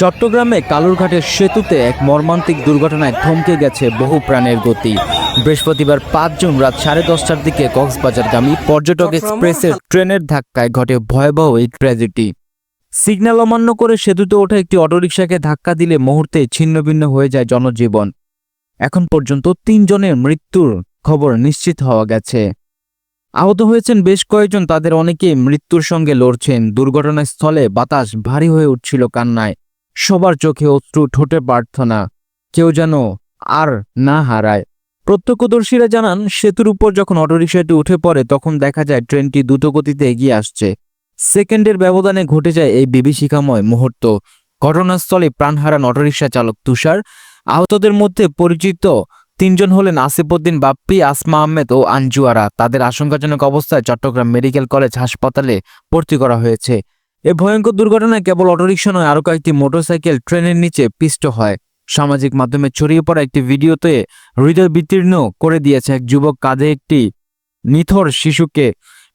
চট্টগ্রামে কালুরঘাটের সেতুতে এক মর্মান্তিক দুর্ঘটনায় থমকে গেছে বহু প্রাণের গতি। বৃহস্পতিবার পাঁচ জুন রাত সাড়ে দশটার দিকে কক্সবাজারগামী পর্যটক এক্সপ্রেসের ট্রেনের ধাক্কায় ঘটে ভয়াবহ এই ট্র্যাজেডি সিগন্যাল অমান্য করে সেতুতে ওঠা একটি অটোরিকশাকে ধাক্কা দিলে মুহূর্তে ছিন্নভিন্ন হয়ে যায় জনজীবন। এখন পর্যন্ত তিনজনের মৃত্যুর খবর নিশ্চিত হওয়া গেছে। আহত হয়েছেন বেশ কয়েকজন তাদের অনেকেই মৃত্যুর সঙ্গে লড়ছেন। দুর্ঘটনাস্থলে বাতাস ভারী হয়ে উঠছিল কান্নায়। সবার চোখে অশ্রু ঠোঁটে প্রার্থনা, কেউ যেন আর না হারায়। প্রত্যক্ষদর্শীরা জানান, সেতুর উপর যখন অটোরিকশাটি উঠে পড়ে, তখন দেখা যায় ট্রেনটি দ্রুতগতিতে এগিয়ে আসছে। সেকেন্ডের ব্যবধানে ঘটে যায় এই বিভীষিকাময় মুহূর্ত। ঘটনাস্থলে প্রাণ হারান অটোরিকশা চালক তুষার। আহতদের মধ্যে পরিচিত তিনজন হলেন আসিফউদ্দিন বাপ্পি, আসমা আহমেদ ও আঞ্জুয়ারা তাদের আশঙ্কাজনক অবস্থায় চট্টগ্রাম মেডিকেল কলেজ হাসপাতালে ভর্তি করা হয়েছে। এ ভয়ঙ্কর দুর্ঘটনায় কেবল অটোরিকশা নয়, আরও কয়েকটি মোটরসাইকেল ট্রেনের নিচে পিষ্ট হয়। সামাজিক মাধ্যমে ছড়িয়ে পড়া একটি ভিডিওতে হৃদয় বিতীর্ণ করে দিয়েছে এক যুবক। কাঁধে একটি নিথর শিশুকে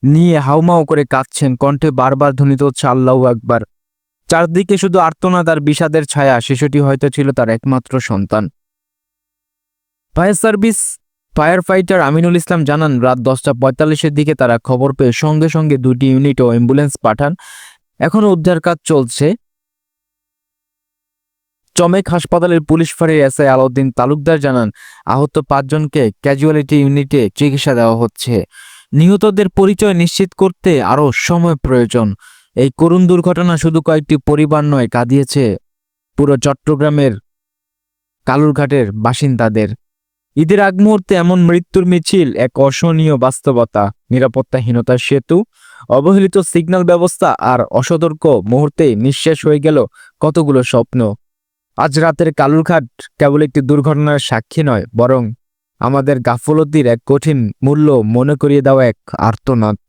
নিয়ে হাউমাউ করে কাঁদছেন। কণ্ঠে বারবার ধ্বনিত হচ্ছে, আল্লাহ একবার চারদিকে শুধু আর্তনাদ আর বিষাদের ছায়া, শিশুটি হয়তো ছিল তার একমাত্র সন্তান। Fire service fire fighter Aminul Islam জানান, রাত দশটা পঁয়তাল্লিশের দিকে তারা খবর পেয়ে সঙ্গে সঙ্গে দুটি ইউনিট ও অ্যাম্বুলেন্স পাঠান। এখনও উদ্ধার কাজ চলছে। চমেক হাসপাতালের পুলিশ ফাঁড়ির এসআই আলাউদ্দিন তালুকদার জানান, আহত পাঁচজনকে ক্যাজুয়ালিটি ইউনিটে চিকিৎসা দেওয়া হচ্ছে। নিহতদের পরিচয় নিশ্চিত করতে আরও সময় প্রয়োজন। এই করুণ দুর্ঘটনা শুধু কয়েকটি পরিবার নয়, কাঁদিয়েছে পুরো চট্টগ্রামের কালুরঘাটের বাসিন্দাদের। ঈদের আগ মুহূর্তে এমন মৃত্যুর মিছিল, এক অসহনীয় বাস্তবতা, নিরাপত্তাহীনতার সেতু অবহেলিত সিগন্যাল ব্যবস্থা আর অসতর্ক মুহূর্তে নিঃশেষ হয়ে গেল কতগুলো স্বপ্ন। আজ রাতের কালুরঘাট কেবল একটি দুর্ঘটনার সাক্ষী নয়, বরং আমাদের গাফলতির এক কঠিন মূল্য মনে করিয়ে দেওয়া এক আর্তনাদ।